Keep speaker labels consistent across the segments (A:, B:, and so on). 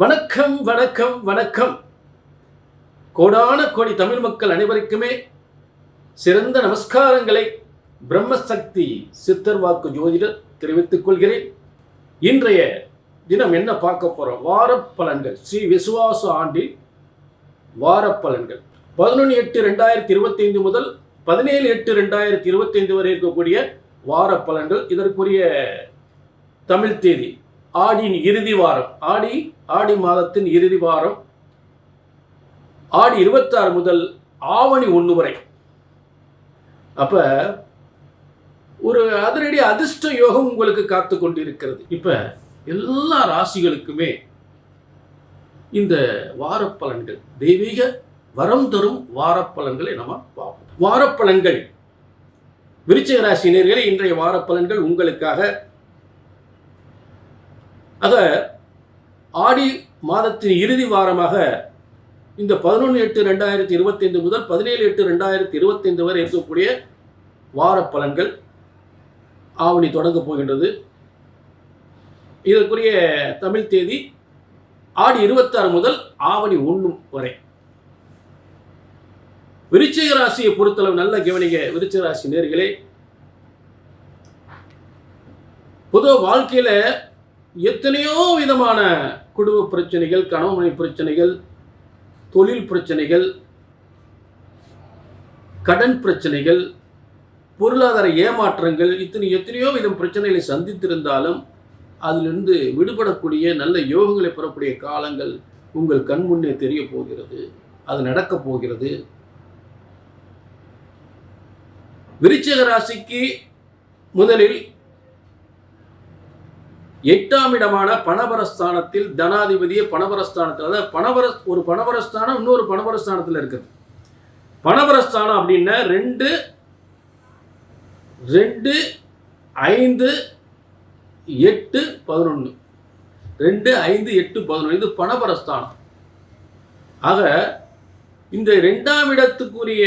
A: வணக்கம் வணக்கம் வணக்கம். கோடான கோடி தமிழ் மக்கள் அனைவருக்குமே சிறந்த நமஸ்காரங்களை பிரம்மசக்தி சித்தர் வாக்கு ஜோதிடர் தெரிவித்துக் கொள்கிறேன். இன்றைய தினம் என்ன பார்க்க போறோம்? வாரப்பலன்கள். ஸ்ரீ விசுவாச ஆண்டில் வாரப்பலன்கள். பதினொன்று எட்டு ரெண்டாயிரத்தி இருபத்தைந்து முதல் பதினேழு எட்டு ரெண்டாயிரத்தி இருபத்தைந்து வரை இருக்கக்கூடிய வாரப்பலன்கள். இதற்குரிய தமிழ் தேதி ஆடியின் இறுதி வாரம். ஆடி ஆடி மாதத்தின் இறுதி வாரம் ஆடி இருபத்தாறு முதல் ஆவணி ஒன்று வரை. அப்போ ஒரு அதிரடி அதிர்ஷ்ட யோகம் உங்களுக்கு காத்து கொண்டிருக்கிறது. இப்போ எல்லா ராசிகளுக்குமே இந்த வாரப்பலன்கள் தெய்வீக வரம் தரும் வாரப்பலன்களை நம்ம பார்ப்போம். வாரப்பலன்கள் விருச்சிக ராசினியர்களே இன்றைய வாரப்பலன்கள் உங்களுக்காக. ஆக ஆடி மாதத்தின் இறுதி வாரமாக இந்த பதினொன்று எட்டு ரெண்டாயிரத்தி இருபத்தைந்து முதல் பதினேழு எட்டு ரெண்டாயிரத்தி இருபத்தைந்து வரை இருக்கக்கூடிய வார பலன்கள் ஆவணி தொடங்கப் போகின்றது. இதற்குரிய தமிழ் தேதி ஆடி இருபத்தாறு முதல் ஆவணி ஒன்று வரை. விருச்சிக ராசியை பொறுத்தளவு நல்ல கவனிக விருச்சிக ராசி நேர்களே. பொதுவாக வாழ்க்கையில் எத்தனையோ விதமான குடும்ப பிரச்சனைகள் கணவனை பிரச்சனைகள் தொழில் பிரச்சனைகள் கடன் பிரச்சனைகள் பொருளாதார ஏமாற்றங்கள் இத்தனை எத்தனையோ விதம் பிரச்சனைகளை சந்தித்திருந்தாலும் அதிலிருந்து விடுபடக்கூடிய நல்ல யோகங்களை பெறக்கூடிய காலங்கள் உங்கள் கண் முன்னே தெரிய போகிறது அது நடக்கப் போகிறது. விருச்சிக ராசிக்கு முதலில் எட்டாம் இடமான பணபரஸ்தானத்தில் தனாதிபதியை பணபரஸ்தானத்தில் அதாவது பணபர ஒரு பணபரஸ்தானம் இன்னொரு பணபரஸ்தானத்தில் இருக்குது. பணபரஸ்தானம் அப்படின்னா ரெண்டு ரெண்டு ஐந்து எட்டு பதினொன்று ரெண்டு ஐந்து எட்டு பதினொன்று இது பணபரஸ்தானம் ஆக இந்த ரெண்டாம் இடத்துக்குரிய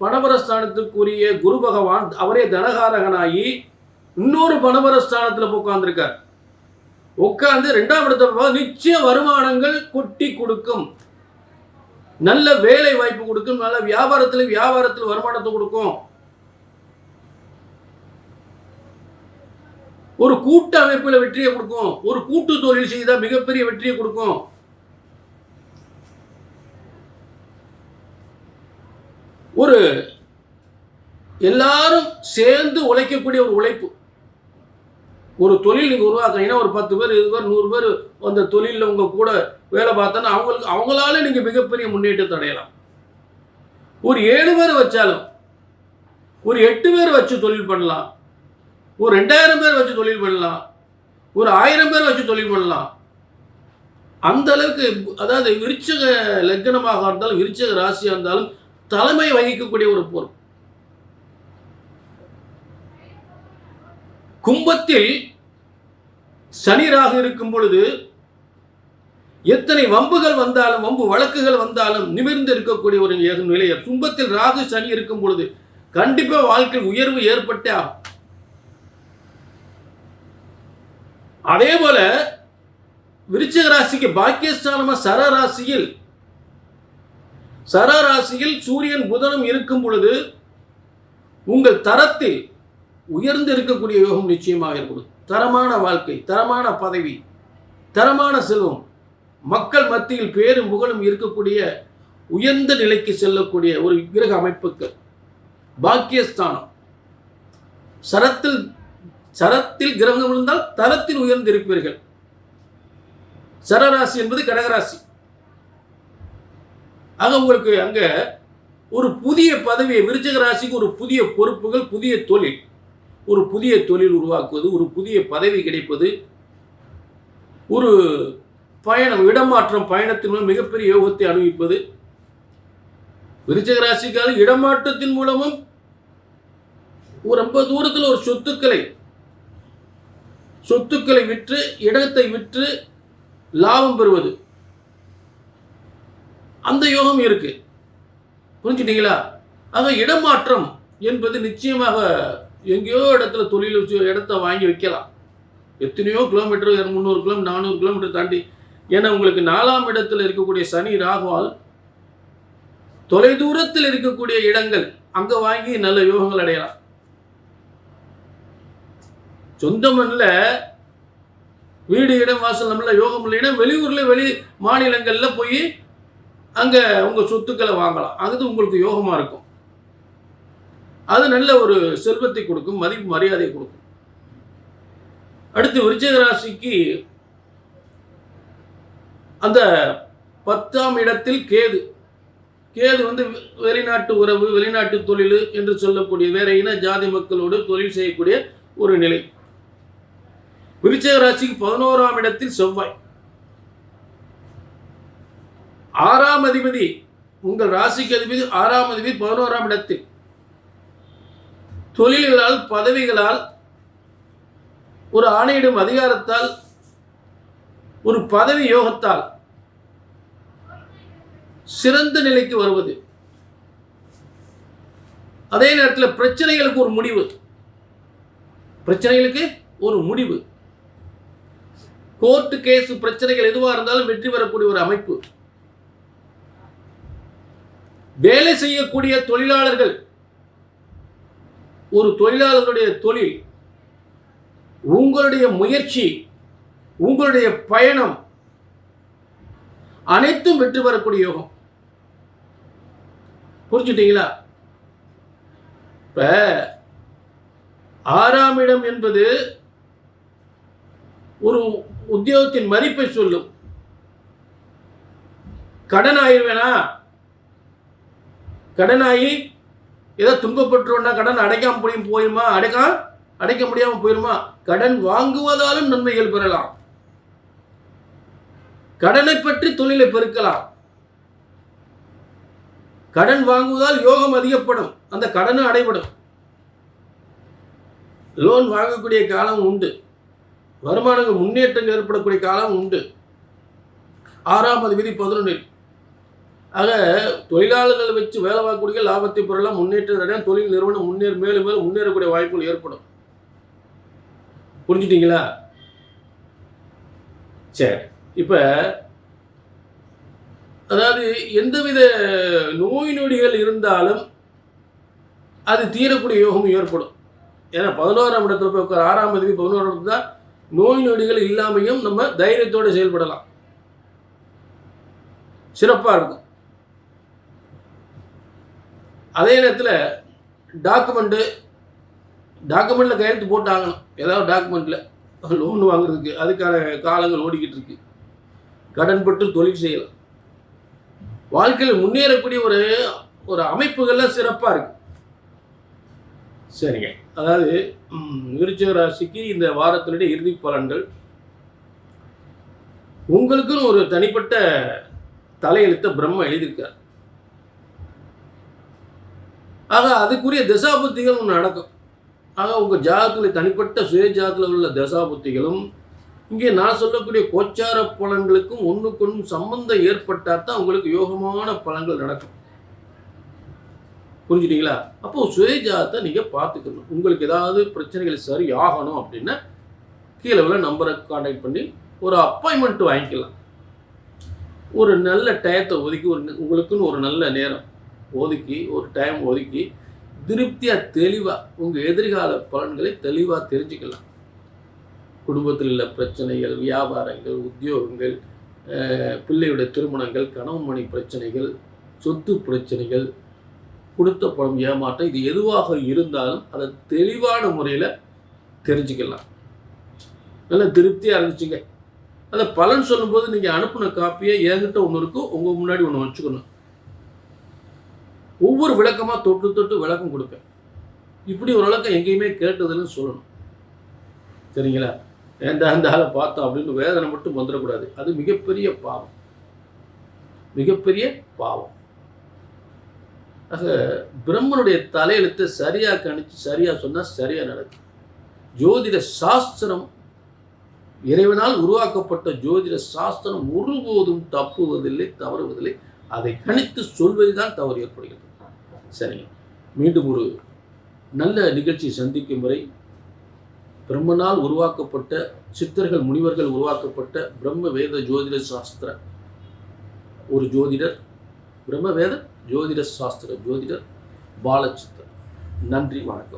A: பணபரஸ்தானத்துக்குரிய குரு பகவான் அவரே தனகாரகனாகி இன்னொரு பணபரஸ்தானத்தில் உட்கார்ந்துருக்கார். உட்கார்ந்து ரெண்டாம் இடத்தை நிச்சய வருமானங்கள் கொட்டி கொடுக்கும். நல்ல வேலை வாய்ப்பு கொடுக்கும். நல்ல வியாபாரத்தில் வியாபாரத்தில் வருமானத்தை கொடுக்கும். ஒரு கூட்டு அமைப்பில் வெற்றியை கொடுக்கும். ஒரு கூட்டு தொழில் செய்தால் மிகப்பெரிய வெற்றியை கொடுக்கும். ஒரு எல்லாரும் சேர்ந்து உழைக்கக்கூடிய ஒரு உழைப்பு. ஒரு தொழில் நீங்கள் உருவாக்குறீங்கன்னா ஒரு பத்து பேர் இருபது பேர் நூறு பேர் அந்த தொழிலில் உங்கள் கூட வேலை பார்த்தோன்னா அவங்களுக்கு அவங்களால நீங்கள் மிகப்பெரிய முன்னேற்றத்தை அடையலாம். ஒரு ஏழு பேர் வச்சாலும் ஒரு எட்டு பேர் வச்சு தொழில் பண்ணலாம். ஒரு ரெண்டாயிரம் பேர் வச்சு தொழில் பண்ணலாம். ஒரு ஆயிரம் பேர் வச்சு தொழில் பண்ணலாம். அந்த அளவுக்கு அதாவது விருச்சக லக்னமாக இருந்தாலும் விருச்சக ராசியாக இருந்தாலும் தலைமை வகிக்கக்கூடிய ஒரு பொருள் கும்பத்தில் சனி ராகு இருக்கும் பொழுது எத்தனை வம்புகள் வந்தாலும் வம்பு வழக்குகள் வந்தாலும் நிமிர்ந்து இருக்கக்கூடிய ஒரு ஏக நிலை கும்பத்தில் ராகு சனி இருக்கும் பொழுது கண்டிப்பா வாழ்க்கையில் உயர்வு ஏற்பட்டே ஆகும். அதே போல விருச்சிக ராசிக்கு பாக்கியஸ்தானமா சர ராசியில் சர ராசியில் சூரியன் புதனும் இருக்கும் பொழுது உங்கள் தரத்தில் உயர்ந்து இருக்கக்கூடிய யோகம் நிச்சயமாக ஏற்படும். தரமான வாழ்க்கை தரமான பதவி தரமான செல்வம் மக்கள் மத்தியில் பேரும் புகழும் இருக்கக்கூடிய உயர்ந்த நிலைக்கு செல்லக்கூடிய ஒரு கிரக அமைப்புக்கு பாக்கியஸ்தானம். சரத்தில் சரத்தில் கிரகம் இருந்தால் தரத்தில் உயர்ந்திருப்பீர்கள். சரராசி என்பது கடகராசி. ஆக உங்களுக்கு அங்க ஒரு புதிய பதவியை விருச்சக ராசிக்கு ஒரு புதிய பொறுப்புகள் புதிய தொழில். ஒரு புதிய தொழில் உருவாக்குவது ஒரு புதிய பதவி கிடைப்பது ஒரு பயணம் இடமாற்றம் பயணத்தின் மூலம் மிகப்பெரிய யோகத்தை அனுபவிப்பது விருச்சக ராசிக்காக இடமாற்றத்தின் மூலமும் ஒரு ரொம்ப தூரத்தில் ஒரு சொத்துக்களை சொத்துக்களை விற்று இடத்தை விற்று லாபம் பெறுவது. அந்த யோகம் இருக்கு. புரிஞ்சுட்டீங்களா? ஆக இடமாற்றம் என்பது நிச்சயமாக எங்கேயோ இடத்துல தொழில் வச்சு இடத்த வாங்கி வைக்கலாம். எத்தனையோ கிலோமீட்டர் முந்நூறு கிலோமீட்டர் நானூறு கிலோமீட்டர் தாண்டி. ஏன்னா உங்களுக்கு நாலாம் இடத்தில் இருக்கக்கூடிய சனி ராகுவால் தொலைதூரத்தில் இருக்கக்கூடிய இடங்கள் அங்கே வாங்கி நல்ல யோகங்கள் அடையலாம். சொந்த மண்ணில் வீடு இடம் வாசல் நம்மள யோகம் இல்லைன்னா வெளியூரில் வெளி மாநிலங்களில் போய் அங்கே உங்கள் சொத்துக்களை வாங்கலாம். அது உங்களுக்கு யோகமாக இருக்கும். அது நல்ல ஒரு செல்வத்தை கொடுக்கும் மதிப்பு மரியாதை கொடுக்கும். அடுத்து விருச்சிக ராசிக்கு அந்த பத்தாம் இடத்தில் கேது. கேது வந்து வெளிநாட்டு உறவு வெளிநாட்டு தொழில் என்று சொல்லக்கூடிய வேற இன ஜாதி மக்களோடு தொழில் செய்யக்கூடிய ஒரு நிலை. விருச்சிக ராசிக்கு பதினோராம் இடத்தில் செவ்வாய். ஆறாம் அதிபதி உங்கள் ராசிக்கு அதிபதி ஆறாம் அதிபதி பதினோராம் இடத்தில். தொழில்களால் பதவிகளால் ஒரு ஆணையிடும் அதிகாரத்தால் ஒரு பதவி யோகத்தால் சிறந்த நிலைக்கு வருவது. அதே நேரத்தில் பிரச்சனைகளுக்கு ஒரு முடிவு. பிரச்சனைகளுக்கு ஒரு முடிவு. கோர்ட்டு கேஸ் பிரச்சனைகள் எதுவாக இருந்தாலும் வெற்றி பெறக்கூடிய ஒரு அமைப்பு. வேலை செய்யக்கூடிய தொழிலாளர்கள் ஒரு தொழிலாளர்களுடைய தொழில் உங்களுடைய முயற்சி உங்களுடைய பயணம் அனைத்தும் வெற்றி பெறக்கூடிய யோகம். புரிஞ்சுட்டீங்களா? இப்ப ஆறாம் இடம் என்பது ஒரு உத்தியோகத்தின் மதிப்பை சொல்லும். கடன் ஆயிடுவேனா கடன் ஆகி ஏதோ துன்பப்பட்டுருவோம்னா கடன் அடைக்காம போய் போயிருமா? அடைக்கா அடைக்க முடியாமல் போயிருமா? கடன் வாங்குவதாலும் நன்மைகள் பெறலாம். கடனை பற்றி தொழிலை பெருக்கலாம். கடன் வாங்குவதால் யோகம் அதிகப்படும். அந்த கடனும் அடைபடும். லோன் வாங்கக்கூடிய காலம் உண்டு. வருமானங்கள் முன்னேற்றங்கள் ஏற்படக்கூடிய காலம் உண்டு. ஆறாம் அதிபதி பதினொன்றில். ஆக தொழிலாளர்களை வச்சு வேலை பார்க்கக்கூடிய லாபத்தை பொருளாக முன்னேற்றம் தொழில் நிறுவனம் முன்னேற மேலும் மேலும் முன்னேறக்கூடிய வாய்ப்புகள் ஏற்படும். புரிஞ்சுட்டீங்களா? சரி இப்போ அதாவது எந்தவித நோய் நொடிகள் இருந்தாலும் அது தீரக்கூடிய யோகம் ஏற்படும். ஏன்னா பதினோராம் இடத்துல போய் ஆறாம் அதிபதி பதினோராம் இடத்துல தான் நோய் நொடிகள் இல்லாமையும் நம்ம தைரியத்தோடு செயல்படலாம். சிறப்பாக இருக்கும். அதே நேரத்தில் டாக்குமெண்ட்டு டாக்குமெண்ட்டில் கையெழுத்து போட்டு ஆகணும் ஏதாவது டாக்குமெண்ட்டில் லோன் வாங்குறதுக்கு அதுக்கான காலங்கள் ஓடிக்கிட்டு இருக்கு. கடன்பட்டு தொழில் செய்யலாம். வாழ்க்கையில் முன்னேறக்கூடிய ஒரு ஒரு அமைப்புகள்லாம் சிறப்பாக இருக்கு. சரிங்க. அதாவது விருச்சிக ராசிக்கு இந்த வாரத்தினுடைய இறுதி பலன்கள். உங்களுக்குன்னு ஒரு தனிப்பட்ட தலையெழுத்த பிரம்ம எழுதியிருக்கார். ஆக அதுக்குரிய தசாபுத்திகள் ஒன்று நடக்கும். ஆக உங்கள் ஜாதத்தில் தனிப்பட்ட சுய உள்ள தசாபுத்திகளும் இங்கே நான் சொல்லக்கூடிய கோச்சார பலன்களுக்கும் ஒன்றுக்கொன்றும் சம்பந்தம் ஏற்பட்டால் தான் உங்களுக்கு யோகமான பலன்கள் நடக்கும். புரிஞ்சுட்டீங்களா? அப்போ சுயஜாதத்தை நீங்கள் பார்த்துக்கணும். உங்களுக்கு ஏதாவது பிரச்சனைகள் சரி ஆகணும் அப்படின்னா கீழே உள்ள நம்பரை காண்டாக்ட் பண்ணி ஒரு அப்பாயின்மெண்ட் வாங்கிக்கலாம். ஒரு நல்ல டயத்தை ஒதுக்கி ஒரு உங்களுக்குன்னு ஒரு நல்ல நேரம். ஒதுக்கி ஒரு டைம் ஒதுக்கி திருப்தியாக தெளிவாக உங்கள் எதிர்கால பலன்களை தெளிவாக தெரிஞ்சுக்கலாம். குடும்பத்தில் உள்ள பிரச்சனைகள் வியாபாரங்கள் உத்தியோகங்கள் பிள்ளையுடைய திருமணங்கள் கணவன் மணி பிரச்சனைகள் சொத்து பிரச்சனைகள் கொடுத்த பணம் ஏமாற்றம் இது எதுவாக இருந்தாலும் அதை தெளிவான முறையில் தெரிஞ்சுக்கலாம். நல்ல திருப்தியாக இருந்துச்சுங்க. அந்த பலன் சொல்லும்போது நீங்கள் அனுப்பின காப்பியை என்கிட்ட ஒன்று இருக்கும் உங்கள் முன்னாடி ஒன்று வச்சுக்கணும். ஒவ்வொரு விளக்கமாக தொட்டு தொட்டு விளக்கம் கொடுப்பேன். இப்படி ஒரு விளக்கம் எங்கேயுமே கேட்டதில்லைன்னு சொல்லணும். சரிங்களா? ஏன்டா அந்த ஆளை பார்த்தோம் அப்படின்னு வேதனை மட்டும் வந்துடக்கூடாது. அது மிகப்பெரிய பாவம். மிகப்பெரிய பாவம். ஆக பிரம்மனுடைய தலையெழுத்தை சரியாக கணிச்சு சரியாக சொன்னால் சரியாக நடக்கும். ஜோதிட சாஸ்திரம் இறைவனால் உருவாக்கப்பட்ட ஜோதிட சாஸ்திரம் ஒருபோதும் தப்புவதில்லை தவறுவதில்லை. அதை கணித்து சொல்வதுதான் தவறு ஏற்படுகிறது. சரிங்க. மீண்டும் ஒரு நல்ல நிகழ்ச்சி சந்திக்கும் வரை பிரம்மனால் உருவாக்கப்பட்ட சித்தர்கள் முனிவர்கள் உருவாக்கப்பட்ட பிரம்ம வேத ஜோதிட சாஸ்திர ஒரு ஜோதிடர் பிரம்ம வேத ஜோதிட சாஸ்திர ஜோதிடர் பாலச்சித்தர். நன்றி வணக்கம்.